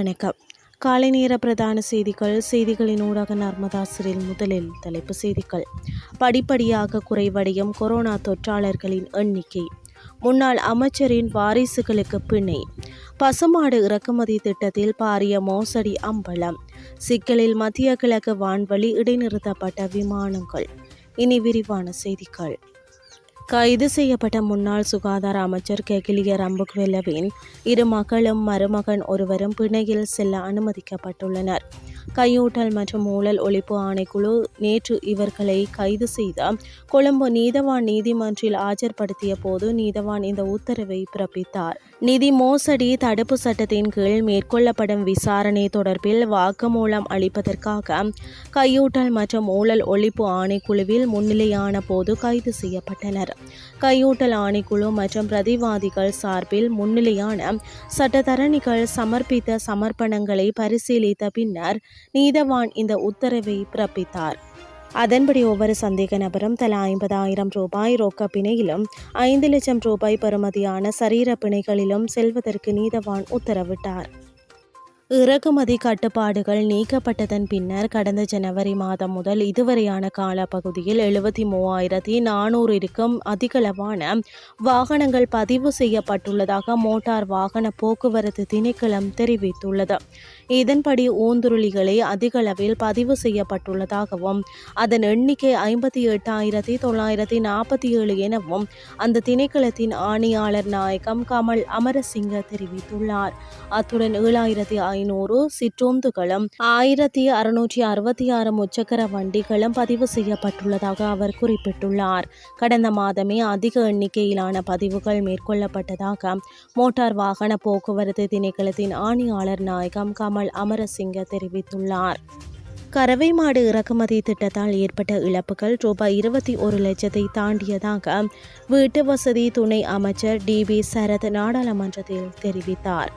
வணக்கம். காலை நேர பிரதான செய்திகள் செய்திகளின் ஊடாக நர்மதாசரில் முதலில் தலைப்பு செய்திகள். படிப்படியாக குறைவடையும் கொரோனா தொற்றாளர்களின் எண்ணிக்கை. முன்னாள் அமைச்சரின் வாரிசுகளுக்கு பிணை. பசுமாடு இறக்குமதி திட்டத்தில் பாரிய மோசடி அம்பலம். சிக்கலில் மத்திய கிழக்கு வான்வழி இடைநிறுத்தப்பட்ட விமானங்கள். இனி விரிவான செய்திகள். கைது செய்யப்பட்ட முன்னாள் சுகாதார அமைச்சர் கெகிலிய ரம்புக்வெல்லவின் இரு மகளும் மருமகன் ஒருவரும் பிணையில் செல்ல அனுமதிக்கப்பட்டுள்ளனர். கையூட்டல் மற்றும் ஊழல் ஒழிப்பு ஆணைக்குழு நேற்று இவர்களை கைது செய்த கொழும்பு நீதவான் நீதிமன்றில் ஆஜர்படுத்திய போது நீதவான் இந்த உத்தரவை பிறப்பித்தார். நிதி மோசடி தடுப்பு சட்டத்தின் கீழ் மேற்கொள்ளப்படும் விசாரணை தொடர்பில் வாக்குமூலம் அளிப்பதற்காக கையூட்டல் மற்றும் ஊழல் ஒழிப்பு ஆணைக்குழுவில் முன்னிலையான போது கைது செய்யப்பட்டனர். கையூட்டல் ஆணைக்குழு மற்றும் பிரதிவாதிகள் சார்பில் முன்னிலையான சட்டத்தரணிகள் சமர்ப்பித்த சமர்ப்பணங்களை பரிசீலித்த பின்னர் நீதவான் இந்த உத்தரவை பிறப்பித்தார். அதன்படி ஒவ்வொரு சந்தேக நபரும் தலா ஐம்பதாயிரம் ரூபாய் ரொக்க பிணையிலும் ஐந்து லட்சம் ரூபாய் பெறுமதியான சரீர பிணைகளிலும் செல்வதற்கு நீதவான் உத்தரவிட்டார். இறக்குமதி கட்டுப்பாடுகள் நீக்கப்பட்டதன் பின்னர் கடந்த ஜனவரி மாதம் முதல் இதுவரையான காலப்பகுதியில் எழுபத்தி மூவாயிரத்தி நானூறிற்கும் அதிகளவான வாகனங்கள் பதிவு செய்யப்பட்டுள்ளதாக மோட்டார் வாகன போக்குவரத்து திணைக்களம் தெரிவித்துள்ளது. இதன்படி ஊந்துருளிகளை அதிகளவில் பதிவு செய்யப்பட்டுள்ளதாகவும் அதன் எண்ணிக்கை ஐம்பத்தி எட்டாயிரத்தி தொள்ளாயிரத்தி நாற்பத்தி ஏழு எனவும் அந்த திணைக்களத்தின் ஆணையாளர் நாயகம் கமல் அமரசிங்க தெரிவித்துள்ளார். அத்துடன் ஏழாயிரத்தி ஐநூறு சிற்றோந்துகளும் ஆயிரத்தி அறுநூற்றி அறுபத்தி ஆறு முச்சக்கர வண்டிகளும் பதிவு செய்யப்பட்டுள்ளதாக அவர் குறிப்பிட்டுள்ளார். கடந்த மாதமே அதிக எண்ணிக்கையிலான பதிவுகள் மேற்கொள்ளப்பட்டதாக மோட்டார் வாகன போக்குவரத்து திணைக்களத்தின் ஆணையாளர் நாயகம் கமல் அமரசிங்க தெரிவித்துள்ளார். கறவை மாடு இறக்குமதி திட்டத்தால் ஏற்பட்ட இழப்புகள் ரூபாய் இருபத்தி ஒரு லட்சத்தை தாண்டியதாக வீட்டு வசதி துணை அமைச்சர் டி பி சரத் நாடாளுமன்றத்தில் தெரிவித்தார்.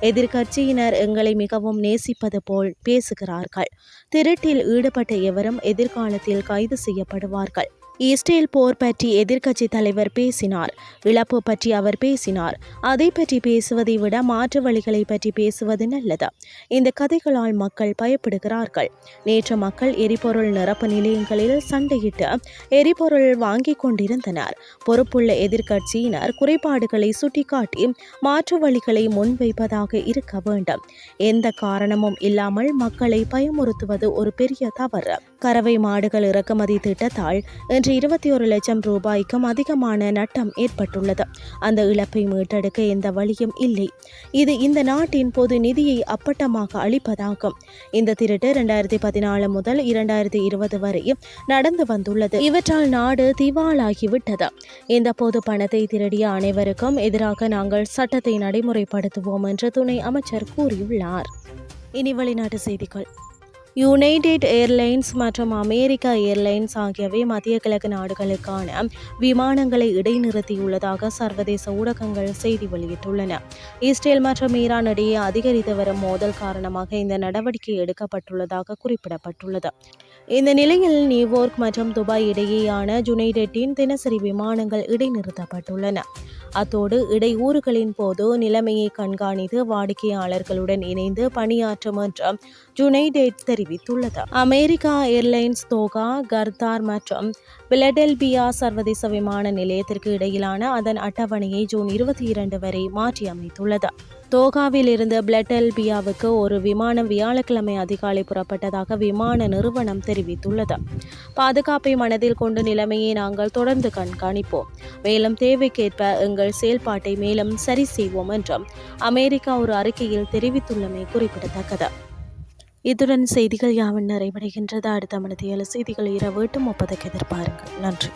எதிர்க்கட்சியினர் எங்களை மிகவும் நேசிப்பது போல் பேசுகிறார்கள். திருட்டில் ஈடுபட்ட எவரும் எதிர்காலத்தில் கைது செய்யப்படுவார்கள். இஸ்ரேல் போர் பற்றி எதிர்க்கட்சி தலைவர் பேசினார். இழப்பு பற்றி அவர் பேசினார். அதை பற்றி பேசுவதை விட மாற்று வழிகளை பற்றி பேசுவது நல்லது. இந்த கதைகளால் மக்கள் பயப்படுகிறார்கள். நேற்று மக்கள் எரிபொருள் நிரப்பு நிலையங்களில் சண்டையிட்டு எரிபொருள் வாங்கிக் கொண்டிருந்தனர். பொறுப்புள்ள எதிர்க்கட்சியினர் குறைபாடுகளை சுட்டிக்காட்டி மாற்று வழிகளை முன்வைப்பதாக இருக்க வேண்டும். எந்த காரணமும் இல்லாமல் மக்களை பயமுறுத்துவது ஒரு பெரிய தவறு. கறவை மாடுகள் இறக்குமதி திட்டத்தால் இன்று இருபத்தி ஒரு லட்சம் ரூபாய்க்கும் அதிகமான நட்டம் ஏற்பட்டுள்ளது. அந்த இழப்பை மீட்டெடுக்க எந்த வழியும் இல்லை. இது இந்த நாட்டின் பொது நிதியை அப்பட்டமாக அளிப்பதாகும். இந்த திருட்டு இரண்டாயிரத்தி பதினாலு முதல் இரண்டாயிரத்தி இருபது வரை நடந்து வந்துள்ளது. இவற்றால் நாடு திவாலாகிவிட்டது. இந்த பொது பணத்தை திருடிய அனைவருக்கும் எதிராக நாங்கள் சட்டத்தை நடைமுறைப்படுத்துவோம் என்று துணை அமைச்சர் கூறியுள்ளார். இனி வெளிநாட்டு செய்திகள். யுனைடெட் ஏர்லைன்ஸ் மற்றும் அமெரிக்கா ஏர்லைன்ஸ் ஆகியவை மத்திய கிழக்கு நாடுகளுக்கான விமானங்களை இடைநிறுத்தியுள்ளதாக சர்வதேச ஊடகங்கள் செய்தி வெளியிட்டுள்ளன. இஸ்ரேல் மற்றும் ஈரான் இடையே அதிகரித்து வரும் மோதல் காரணமாக இந்த நடவடிக்கை எடுக்கப்பட்டுள்ளதாக குறிப்பிடப்பட்டுள்ளது. இந்த நிலையில் நியூயோர்க் மற்றும் துபாய் இடையேயான ஜுனைடெட்டின் தினசரி விமானங்கள் இடைநிறுத்தப்பட்டுள்ளன. அத்தோடு இடையூறுகளின் போது நிலைமையை கண்காணித்து வாடிக்கையாளர்களுடன் இணைந்து பணியாற்றும் என்று யுனைடெட் தெரிவித்துள்ளது. அமெரிக்கா ஏர்லைன்ஸ் தோகா கர்தார் மற்றும் பிலடெல்பியா சர்வதேச விமான நிலையத்திற்கு இடையிலான அதன் அட்டவணையை ஜூன் இருபத்தி இரண்டு வரை மாற்றியமைத்துள்ளது. தோகாவில் இருந்து பிளட்டெல்பியாவுக்கு ஒரு விமானம் வியாழக்கிழமை அதிகாலை புறப்பட்டதாக விமான நிறுவனம் தெரிவித்துள்ளது. பாதுகாப்பை மனதில் கொண்டு நிலைமையை நாங்கள் தொடர்ந்து கண்காணிப்போம். மேலும் தேவைக்கேற்ப எங்கள் செயல்பாட்டை மேலும் சரி செய்வோம் என்றும் அமெரிக்கா ஒரு அறிக்கையில் தெரிவித்துள்ளமை குறிப்பிடத்தக்கது. இத்துடன் செய்திகள் யாவும் நிறைவடைகின்றது? அடுத்த மனதியல செய்திகள் இரவு எட்டு முப்பதுக்கு எதிர்பாருங்கள். நன்றி.